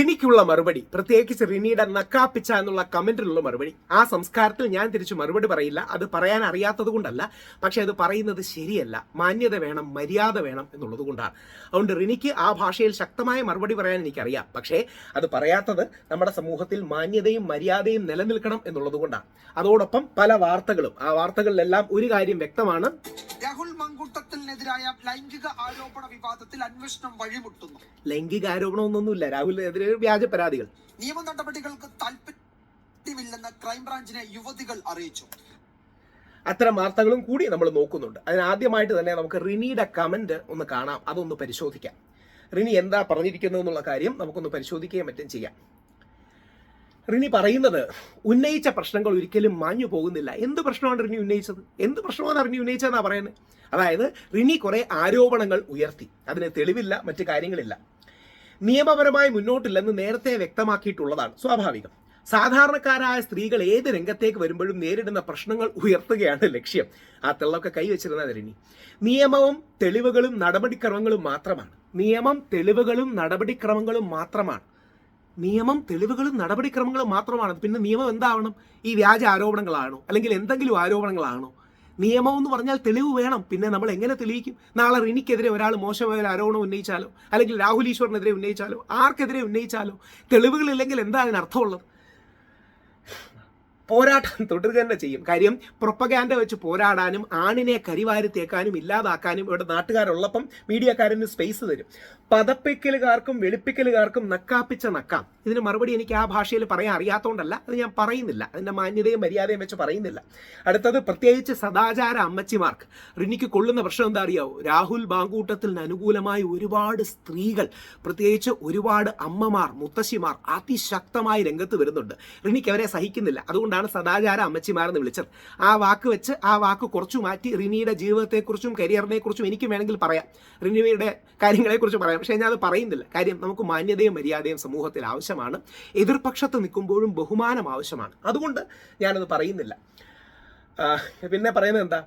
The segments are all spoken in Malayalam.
റിനിക്കുള്ള മറുപടി. പ്രത്യേകിച്ച് റിനിയുടെ നക്കാപ്പിച്ച എന്നുള്ള കമന്റിലുള്ള മറുപടി. ആ സംസ്കാരത്തിൽ ഞാൻ തിരിച്ചു മറുപടി പറയില്ല. അത് പറയാൻ അറിയാത്തത് കൊണ്ടല്ല. പക്ഷെ അത് പറയുന്നത് ശരിയല്ല. മാന്യത വേണം മര്യാദ വേണം എന്നുള്ളത് കൊണ്ടാണ്. അതുകൊണ്ട് റിനിക്ക് ആ ഭാഷയിൽ ശക്തമായ മറുപടി പറയാൻ എനിക്കറിയാം. പക്ഷേ അത് പറയാത്തത് നമ്മുടെ സമൂഹത്തിൽ മാന്യതയും മര്യാദയും നിലനിൽക്കണം എന്നുള്ളത് കൊണ്ടാണ്. അതോടൊപ്പം പല വാർത്തകളും. ആ വാർത്തകളിലെല്ലാം ഒരു കാര്യം വ്യക്തമാണ്. രാഹുൽ മങ്കൂട്ടത്തിനെതിരായ ലൈംഗിക ആരോപണ വിവാദത്തിൽ അന്വേഷണം വഴിമുട്ടുന്നു. ലൈംഗിക ആരോപണമൊന്നുമില്ല രാഹുലിനെതിരെ വ്യാജ പരാതികൾ. നിയമ നടപടികൾക്ക് താല്പര്യമില്ലെന്ന് ക്രൈംബ്രാഞ്ചിനെ യുവതികൾ അറിയിച്ചു. അത്തരം വാർത്തകളും കൂടി നമ്മൾ നോക്കുന്നുണ്ട്. അതിനാദ്യമായിട്ട് തന്നെ നമുക്ക് റിനിയുടെ കമന്റ് ഒന്ന് കാണാം. അതൊന്ന് പരിശോധിക്കാം. റിനി എന്താ പറഞ്ഞിരിക്കുന്നത് എന്നുള്ള കാര്യം നമുക്കൊന്ന് പരിശോധിക്കുകയും മറ്റും ചെയ്യാം. റിനി പറയുന്നത് ഉന്നയിച്ച പ്രശ്നങ്ങൾ ഒരിക്കലും മാഞ്ഞു പോകുന്നില്ല. എന്ത് പ്രശ്നമാണ് റിനി ഉന്നയിച്ചത്? എന്ത് പ്രശ്നമാണ് റിനി ഉന്നയിച്ചതെന്നാ പറയുന്നത് അതായത് റിനി കുറെ ആരോപണങ്ങൾ ഉയർത്തി. അതിന് തെളിവില്ല മറ്റു കാര്യങ്ങളില്ല. നിയമപരമായി മുന്നോട്ടില്ലെന്ന് നേരത്തെ വ്യക്തമാക്കിയിട്ടുള്ളതാണ് സ്വാഭാവികം. സാധാരണക്കാരായ സ്ത്രീകൾ ഏത് രംഗത്തേക്ക് വരുമ്പോഴും നേരിടുന്ന പ്രശ്നങ്ങൾ ഉയർത്തുകയാണ് ലക്ഷ്യം. ആ തെള്ളൊക്കെ കൈവച്ചിരുന്ന റിനി. നിയമവും തെളിവുകളും നടപടിക്രമങ്ങളും മാത്രമാണ്. നിയമം തെളിവുകളും നടപടിക്രമങ്ങളും മാത്രമാണ്. നിയമം തെളിവുകളും നടപടിക്രമങ്ങളും മാത്രമാണ്. പിന്നെ നിയമം എന്താവണം? ഈ വ്യാജ ആരോപണങ്ങളാണോ? അല്ലെങ്കിൽ എന്തെങ്കിലും ആരോപണങ്ങളാണോ? നിയമം എന്ന് പറഞ്ഞാൽ തെളിവ് വേണം. പിന്നെ നമ്മൾ എങ്ങനെ തെളിയിക്കും? നാളെ റിനിക്കെതിരെ ഒരാൾ മോശമായ ഒരു ആരോപണം ഉന്നയിച്ചാലോ? അല്ലെങ്കിൽ രാഹുൽ ഈശ്വറിനെതിരെ ഉന്നയിച്ചാലോ? ആർക്കെതിരെ ഉന്നയിച്ചാലോ? തെളിവുകളില്ലെങ്കിൽ എന്താ അതിനർത്ഥമുള്ളത്? പോരാട്ടം തുടരുക തന്നെ ചെയ്യും. കാര്യം പ്രൊപ്പഗാൻഡ വെച്ച് പോരാടാനും ആണിനെ കരിവാരി തേക്കാനും ഇല്ലാതാക്കാനും ഇവിടെ നാട്ടുകാരുള്ളപ്പം മീഡിയക്കാരന് സ്പേസ് തരും. പതപ്പിക്കലുകാർക്കും വെളുപ്പിക്കലുകാർക്കും നക്കാപ്പിച്ച നക്കാം. ഇതിന് മറുപടി എനിക്ക് ആ ഭാഷയിൽ പറയാൻ അറിയാത്തതുകൊണ്ടല്ല അത് ഞാൻ പറയുന്നില്ല. അതിന്റെ മാന്യതയും മര്യാദയും വെച്ച് പറയുന്നില്ല. അടുത്തത് പ്രത്യേകിച്ച് സദാചാര അമ്മച്ചിമാർക്ക്. റിനിക്ക് കൊള്ളുന്ന പ്രശ്നം എന്താ അറിയാവോ? രാഹുൽ ബാങ്കൂട്ടത്തിന് അനുകൂലമായി ഒരുപാട് സ്ത്രീകൾ പ്രത്യേകിച്ച് ഒരുപാട് അമ്മമാർ മുത്തശ്ശിമാർ അതിശക്തമായി രംഗത്ത് വരുന്നുണ്ട്. റിനിക്ക് അവരെ സഹിക്കുന്നില്ല. അതുകൊണ്ടാണ് സദാചാര അമ്മച്ചിമാരെന്ന് വിളിച്ചത്. ആ വാക്ക് വെച്ച് ആ വാക്ക് കുറച്ചു മാറ്റി റിനിയുടെ ജീവിതത്തെക്കുറിച്ചും കരിയറിനെ കുറിച്ചും എനിക്ക് വേണമെങ്കിൽ പറയാം. റിനിയുടെ കാര്യങ്ങളെക്കുറിച്ച് പറയാം. പക്ഷേ ഞാൻ അത് പറയുന്നില്ല. കാര്യം നമുക്ക് മാന്യതയും മര്യാദയും സമൂഹത്തിൽ ആവശ്യമാണ്. എതിർപക്ഷത്ത് നിൽക്കുമ്പോഴും ബഹുമാനം ആവശ്യമാണ്. അതുകൊണ്ട് ഞാനത് പറയുന്നില്ല. പിന്നെ പറയുന്നത് എന്താ?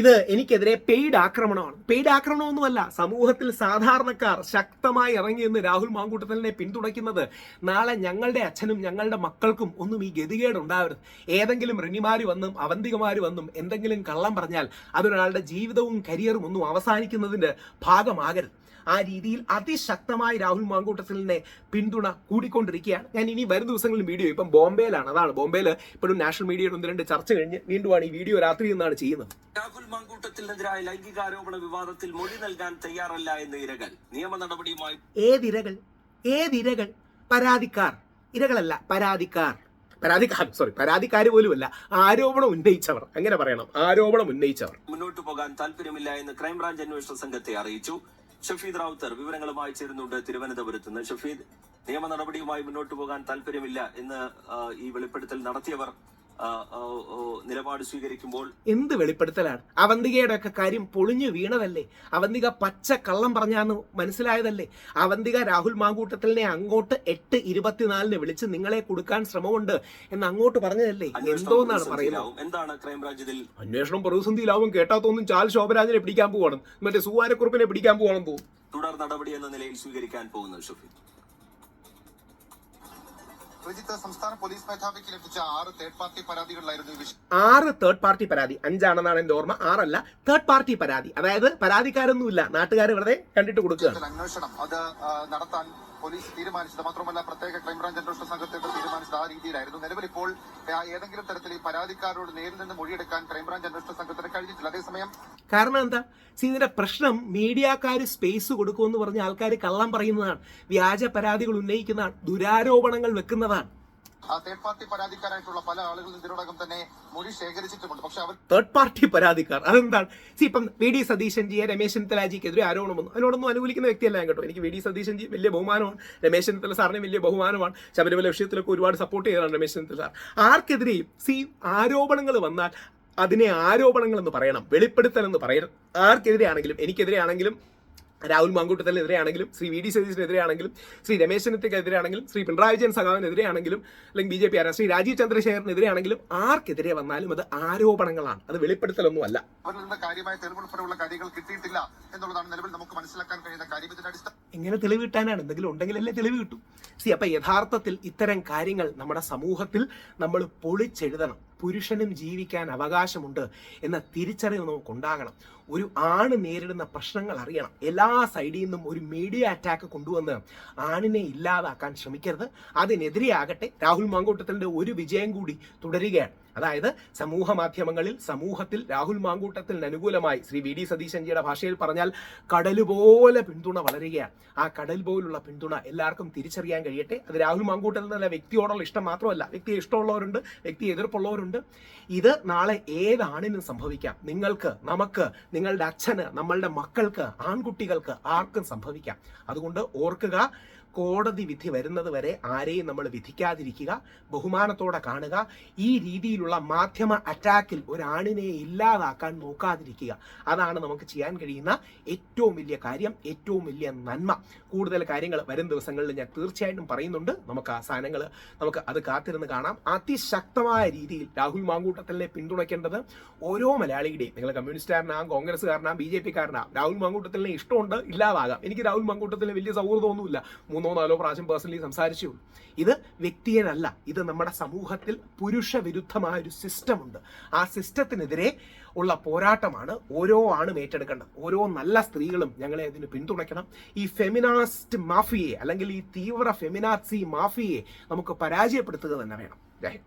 ഇത് എനിക്കെതിരെ പെയ്ഡ് ആക്രമണമാണ്. പെയ്ഡ് ആക്രമണമൊന്നുമല്ല സമൂഹത്തിൽ സാധാരണക്കാർ ശക്തമായി ഇറങ്ങിയെന്ന് രാഹുൽ മാങ്കൂട്ടത്തലിനെ പിന്തുണയ്ക്കുന്നത്. നാളെ ഞങ്ങളുടെ അച്ഛനും ഞങ്ങളുടെ മക്കൾക്കും ഒന്നും ഈ ഗതികേട് ഉണ്ടാവരുത് ഏതെങ്കിലും റിനിമാര് വന്നും അവന്തികമാര് വന്നും എന്തെങ്കിലും കള്ളം പറഞ്ഞാൽ അതൊരാളുടെ ജീവിതവും കരിയറും ഒന്നും അവസാനിക്കുന്നതിന്റെ ഭാഗമാകരുത്. ആ രീതിയിൽ അതിശക്തമായി രാഹുൽ മാങ്കൂട്ടത്തിലിനെ പിന്തുണ കൂടിക്കൊണ്ടിരിക്കുകയാണ്. ഞാൻ ഇനി വരും ദിവസങ്ങളിൽ വീഡിയോ ഇപ്പം ബോംബെയിലാണ്. അതാണ് ബോംബെയിൽ ഇപ്പോഴും നാഷണൽ മീഡിയയുടെ ഒന്ന് രണ്ട് ചർച്ച കഴിഞ്ഞ് വീണ്ടുമാണ് ഈ വീഡിയോ രാത്രി നിന്നാണ് ചെയ്യുന്നത്. മങ്കൂട്ടത്തിനെതിരായ ലൈംഗികാരോപണ വിവാദത്തിൽ മൊഴി നൽകാൻ തയ്യാറല്ല എന്ന ഇരകൾ. നിയമ നടപടിയുമായി ഏതിരകൾ? ഏതിരകൾ? പരാതിക്കാർ. ഇരകളല്ല പരാതിക്കാർ. പരാതിക്കാർ സോറി പരാതിക്കാർ പോലുമല്ല ആരോപണം ഉന്നയിച്ചവർ. അങ്ങനെ പറയണം ആരോപണം ഉന്നയിച്ചവർ. മുന്നോട്ട് പോകാൻ താല്പര്യമില്ല എന്ന് ക്രൈംബ്രാഞ്ച് അന്വേഷണ സംഘത്തെ അറിയിച്ചു. ഷഫീദ് റാവുത്തർ വിവരങ്ങളുമായി ചേരുന്നുണ്ട് തിരുവനന്തപുരത്ത് നിന്ന്. ഷഫീദ് നിയമ നടപടിയുമായി മുന്നോട്ട് പോകാൻ താല്പര്യമില്ല എന്ന് ഈ വെളിപ്പെടുത്തൽ നടത്തിയവർ നിലപാട് സ്വീകരിക്കുമ്പോൾ എന്ത് വെളിപ്പെടുത്തലാണ്? അവന്തികയുടെ ഒക്കെ കാര്യം പൊളിഞ്ഞു വീണതല്ലേ? അവന്തിക പച്ച കള്ളം പറഞ്ഞാന്ന് മനസ്സിലായതല്ലേ? അവന്തിക രാഹുൽ മാങ്കൂട്ടത്തിലിനെ അങ്ങോട്ട് എട്ട് ഇരുപത്തിനാലിന് വിളിച്ച് നിങ്ങളെ കൊടുക്കാൻ ശ്രമമുണ്ട് എന്ന് അങ്ങോട്ട് പറഞ്ഞതല്ലേ? എന്തോന്നാണ് പറയുന്നത്. എന്താണ് ക്രൈംബ്രാഞ്ച് ഇതിൽ അന്വേഷണം പ്രതിസന്ധിയിലാവും. കേട്ടാത്തൊന്നും ചാൽ ശോഭരാജിനെ പിടിക്കാൻ പോവാണ്. മറ്റേ സുവാരക്കുറുപ്പിനെ പിടിക്കാൻ പോവാണെന്ന് തോന്നുന്നു തുടർ നടപടി എന്ന നിലയിൽ സ്വീകരിക്കാൻ പോകുന്നത് രജിത്ത് സംസ്ഥാന പോലീസ് മേധാവിക്ക് ലഭിച്ച ആറ് തേർഡ് പാർട്ടി പരാതികളിലായിരുന്നു ആറ് തേർഡ് പാർട്ടി പരാതി. അഞ്ചാണെന്നാണ് എന്റെ ഓർമ്മ ആറല്ല തേർഡ് പാർട്ടി പരാതി. അതായത് പരാതിക്കാരൊന്നുമില്ല. നാട്ടുകാർ വെറുതെ കണ്ടിട്ട് കൊടുക്കുക അന്വേഷണം അത് നടത്താൻ പോലീസ് തീരുമാനിച്ചത് മാത്രമല്ല പ്രത്യേക ക്രൈംബ്രാഞ്ച് അന്വേഷണ സംഘത്തെ തീരുമാനിച്ചത് ആ രീതിയിലായിരുന്നു. നിലവിൽ ഇപ്പോൾ ഏതെങ്കിലും തരത്തിൽ ഈ പരാതിക്കാരോട് നേരിൽ നിന്ന് മൊഴിയെടുക്കാൻ ക്രൈംബ്രാഞ്ച് അന്വേഷണ സംഘത്തിന് കഴിഞ്ഞിട്ടില്ല. അതേസമയം കാരണം എന്താ? സി ഇതിന്റെ പ്രശ്നം മീഡിയക്കാർ സ്പേസ് കൊടുക്കുമെന്ന് പറഞ്ഞ് ആൾക്കാർ കള്ളം പറയുന്നതാണ്. വ്യാജ പരാതികൾ ഉന്നയിക്കുന്നതാണ്. ദുരാരോപണങ്ങൾ വെക്കുന്നതാണ്. തേർഡ് പാർട്ടി പരാതിക്കാരായിട്ടുള്ള പല ആളുകളും ഇതിനോടകം തന്നെ മൊഴി ശേഖരിച്ചിട്ടുമുണ്ട്. പക്ഷെ അവർ തേർഡ് പാർട്ടി പരാതിക്കാർ. അതെന്താണ്? സി ഇപ്പം വി ഡി സതീശൻ ജി രമേശ് ചെന്നിത്തലാജിക്കെതിരെ ആരോപണം വന്നു അതിനോടൊന്നും അനുകൂലിക്കുന്ന വ്യക്തിയല്ല കേട്ടോ. എനിക്ക് വി ഡി സതീശൻ ജി വലിയ ബഹുമാനമാണ്. രമേശ് ചെന്നിത്തല സാറിന് വലിയ ബഹുമാനമാണ്. ശബരിമല വിഷയത്തിലൊക്കെ ഒരുപാട് സപ്പോർട്ട് ചെയ്തതാണ് രമേശ് ചെന്നിത്തല സാർ. ആർക്കെതിരെയും സി ആരോപണങ്ങൾ വന്നാൽ അതിനെ ആരോപണങ്ങൾ എന്ന് പറയണം വെളിപ്പെടുത്തൽ എന്ന് പറയണം. ആർക്കെതിരെയാണെങ്കിലും എനിക്കെതിരെയാണെങ്കിലും ആണെങ്കിലും രാഹുൽ മാങ്കൂട്ടത്തിനെതിരെയാണെങ്കിലും ശ്രീ വി ഡി സതീഷിനെതിരെയാണെങ്കിലും ശ്രീ രമേശ് ശ്രീ പിണറായി വിജയൻ സഖാവിനെതിരെയാണെങ്കിലും അല്ലെങ്കിൽ ബി ജെ പി ആരാ ശ്രീ രാജീവ് ചന്ദ്രശേഖരനെതിരെയാണെങ്കിലും ആർക്കെതിരെ വന്നാലും അത് ആരോപണങ്ങളാണ്. അത് വെളിപ്പെടുത്തലൊന്നുമല്ല. അല്ല കാര്യമായ കാര്യങ്ങൾ കിട്ടിയിട്ടില്ല എന്നുള്ളതാണ് നിലവിൽ നമുക്ക് മനസ്സിലാക്കാൻ കഴിയുന്ന കാര്യം. എങ്ങനെ തെളിവ് കിട്ടാനാണ്? എന്തെങ്കിലും ഉണ്ടെങ്കിലല്ലേ തെളിവ് കിട്ടും. സി അപ്പൊ യഥാർത്ഥത്തിൽ ഇത്തരം കാര്യങ്ങൾ നമ്മുടെ സമൂഹത്തിൽ നമ്മൾ പൊളിച്ചെഴുതണം. പുരുഷനും ജീവിക്കാൻ അവകാശമുണ്ട് എന്ന തിരിച്ചറിവ് നമുക്ക് ഉണ്ടാകണം ഒരു ആണ് നേരിടുന്ന പ്രശ്നങ്ങൾ അറിയണം. എല്ലാ സൈഡിൽ നിന്നും ഒരു മീഡിയ അറ്റാക്ക് കൊണ്ടുവന്ന് ആണിനെ ഇല്ലാതാക്കാൻ ശ്രമിക്കരുത്. അതിനെതിരെയാകട്ടെ രാഹുൽ മാങ്കൂട്ടത്തിന്റെ ഒരു വിജയം കൂടി തുടരുകയാണ്. അതായത് സമൂഹ മാധ്യമങ്ങളിൽ സമൂഹത്തിൽ രാഹുൽ മാങ്കൂട്ടത്തിന് അനുകൂലമായി ശ്രീ വി ഡി സതീശൻജിയുടെ ഭാഷയിൽ പറഞ്ഞാൽ കടൽ പോലെ പിന്തുണ വളരുകയാണ്. ആ കടൽ പോലുള്ള പിന്തുണ എല്ലാവർക്കും തിരിച്ചറിയാൻ കഴിയട്ടെ. അത് രാഹുൽ മാങ്കൂട്ടത്തിൽ നിന്നുള്ള വ്യക്തിയോടുള്ള ഇഷ്ടം മാത്രമല്ല. വ്യക്തി ഇഷ്ടമുള്ളവരുണ്ട് വ്യക്തി എതിർപ്പുള്ളവരുണ്ട്. ഇത് നാളെ ഏതാണിനും സംഭവിക്കാം. നിങ്ങൾക്ക് നമുക്ക് നിങ്ങളുടെ അച്ഛന് നമ്മളുടെ മക്കൾക്ക് ആൺകുട്ടികൾക്ക് ആർക്കും സംഭവിക്കാം. അതുകൊണ്ട് ഓർക്കുക കോടതി വിധി വരുന്നത് വരെ ആരെയും നമ്മൾ വിധിക്കാതിരിക്കുക ബഹുമാനത്തോടെ കാണുക ഈ രീതിയിലുള്ള മാധ്യമ അറ്റാക്കിൽ ഒരാണിനെ ഇല്ലാതാക്കാൻ നോക്കാതിരിക്കുക. അതാണ് നമുക്ക് ചെയ്യാൻ കഴിയുന്ന ഏറ്റവും വലിയ കാര്യം ഏറ്റവും വലിയ നന്മ. കൂടുതൽ കാര്യങ്ങൾ വരും ദിവസങ്ങളിൽ ഞാൻ തീർച്ചയായിട്ടും പറയുന്നുണ്ട്. നമുക്ക് ആ സാധനങ്ങൾ നമുക്ക് അത് കാത്തിരുന്ന് കാണാം. അതിശക്തമായ രീതിയിൽ രാഹുൽ മാങ്കൂട്ടത്തലിനെ പിന്തുണയ്ക്കേണ്ടത് ഓരോ മലയാളിയുടെയും നിങ്ങൾ കമ്മ്യൂണിസ്റ്റുകാരനാ കോൺഗ്രസ്സുകാരനാ ബി ജെ പിക്കാരനാം രാഹുൽ മാങ്കൂട്ടത്തിനെ ഇഷ്ടമുണ്ട് ഇല്ലാതാകാം. എനിക്ക് രാഹുൽ മാങ്കൂട്ടത്തിന് വലിയ സൗഹൃദമൊന്നുമില്ല. മൂന്നോ നാലോ പ്രാവശ്യം പേഴ്സണലി സംസാരിച്ചു ഇത് വ്യക്തിയനല്ല ഇത് നമ്മുടെ സമൂഹത്തിൽ പുരുഷ വിരുദ്ധമായ ഒരു സിസ്റ്റമുണ്ട് ആ സിസ്റ്റത്തിനെതിരെ ഉള്ള പോരാട്ടമാണ് ഓരോ ആണും ഏറ്റെടുക്കേണ്ടത്. ഓരോ നല്ല സ്ത്രീകളും ഞങ്ങളെ അതിന് പിന്തുണയ്ക്കണം. ഈ ഫെമിനാസ്റ്റ് മാഫിയെ അല്ലെങ്കിൽ ഈ തീവ്ര ഫെമിനാസി മാഫിയെ നമുക്ക് പരാജയപ്പെടുത്തുക തന്നെ വേണം. ജയ്